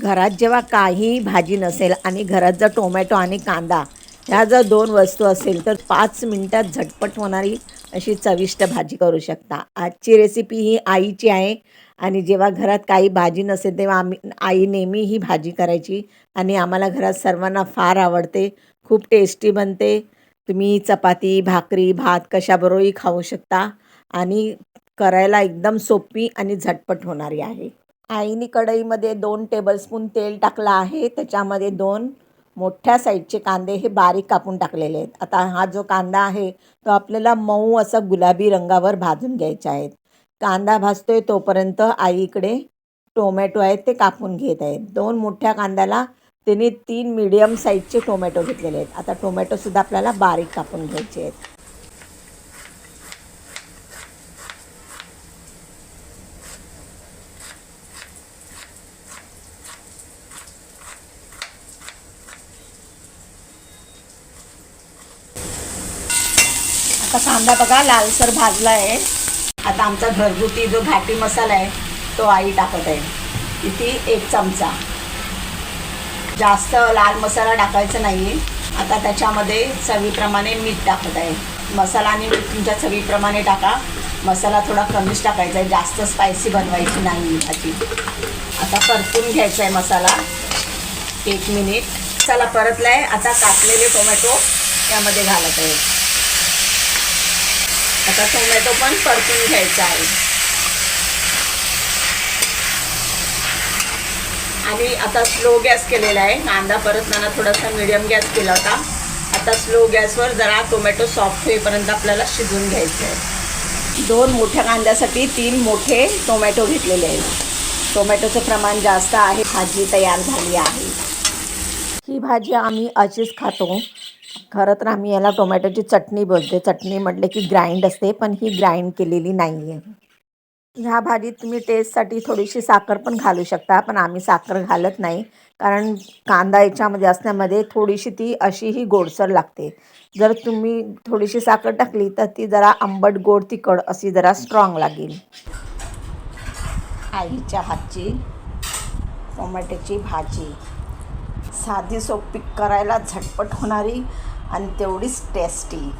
घरात जेव्हा काही भाजी नसेल आणि घरात जर टोमॅटो आणि कांदा ह्या जर दोन वस्तू असेल तर पाच मिनटात झटपट होणारी अशी चविष्ट भाजी करू शकता. आजची रेसिपी ही आईची आहे आणि जेव्हा घरात काही भाजी नसेल तेव्हा आम्ही आई नेहमी ही भाजी करायची आणि आम्हाला घरात सर्वांना फार आवडते खूप टेस्टी बनते. तुम्ही चपाती भाकरी भात कशाबरोबरही खाऊ शकता आणि करायला एकदम सोपी आणि झटपट होणारी आहे. आईने कढईमध्ये दोन टेबलस्पून तेल टाकलं आहे. त्याच्यामध्ये दोन मोठ्या साईजचे कांदे हे बारीक कापून टाकलेले आहेत. आता हा जो कांदा आहे तो आपल्याला मऊ असा गुलाबी रंगावर भाजून घ्यायचा आहे कांदा भाजतोय तोपर्यंत आईकडे टोमॅटो आहेत ते कापून घेत आहेत. दोन मोठ्या कांद्याला तिने तीन मीडियम साईजचे टोमॅटो घेतलेले आहेत. आता टोमॅटोसुद्धा आपल्याला बारीक कापून घ्यायचे आहेत. आता कांदा बघा लालसर भाजला आहे. आता आमचा घरगुती जो घाटी मसाला आहे तो आई टाकत आहे. किती? एक चमचा. जास्त लाल मसाला टाकायचा नाही आता त्याच्यामध्ये चवीप्रमाणे मीठ टाकत आहे. मसाला आणि मीठ तुमच्या चवीप्रमाणे टाका. मसाला थोडा कमीच टाकायचा आहे. जास्त स्पायसी बनवायची नाही मिठाची आता परतून घ्यायचा आहे मसाला. एक मिनिट मसाला परतला आहे आता कापलेले टोमॅटो त्यामध्ये घालत आहे. आता टोमॅटो पण परतून घ्यायचा आहे. आणि आता स्लो गॅस केलेला आहे. कांदा परतताना थोडासा मिडियम गॅस केला होता. आता स्लो गॅसवर जरा टोमॅटो सॉफ्ट होईपर्यंत आपल्याला शिजवून घ्यायचं आहे. दोन मोठ्या कांद्यासाठी तीन मोठे टोमॅटो घेतलेले आहेत. टोमॅटोचं प्रमाण जास्त आहे. भाजी तयार झाली आहे. ही भाजी आम्ही अशीच खातो. खरं तर आम्ही याला टोमॅटोची चटणी बोलते चटणी म्हटले की ग्राइंड असते पण ही ग्राइंड केलेली नाही आहे ह्या भाजीत तुम्ही टेस्टसाठी थोडीशी साखर पण घालू शकता पण आम्ही साखर घालत नाही. कारण कांदा याच्यामध्ये असण्यामध्ये थोडीशी ती अशीही गोडसर लागते. जर तुम्ही थोडीशी साखर टाकली तर ती जरा आंबट गोड तिखट अशी जरा स्ट्रॉंग लागेल. आईच्या हातची टोमॅटोची भाजी. साधी सोपी करायला झटपट होणारी आणि तेवढीच टेस्टी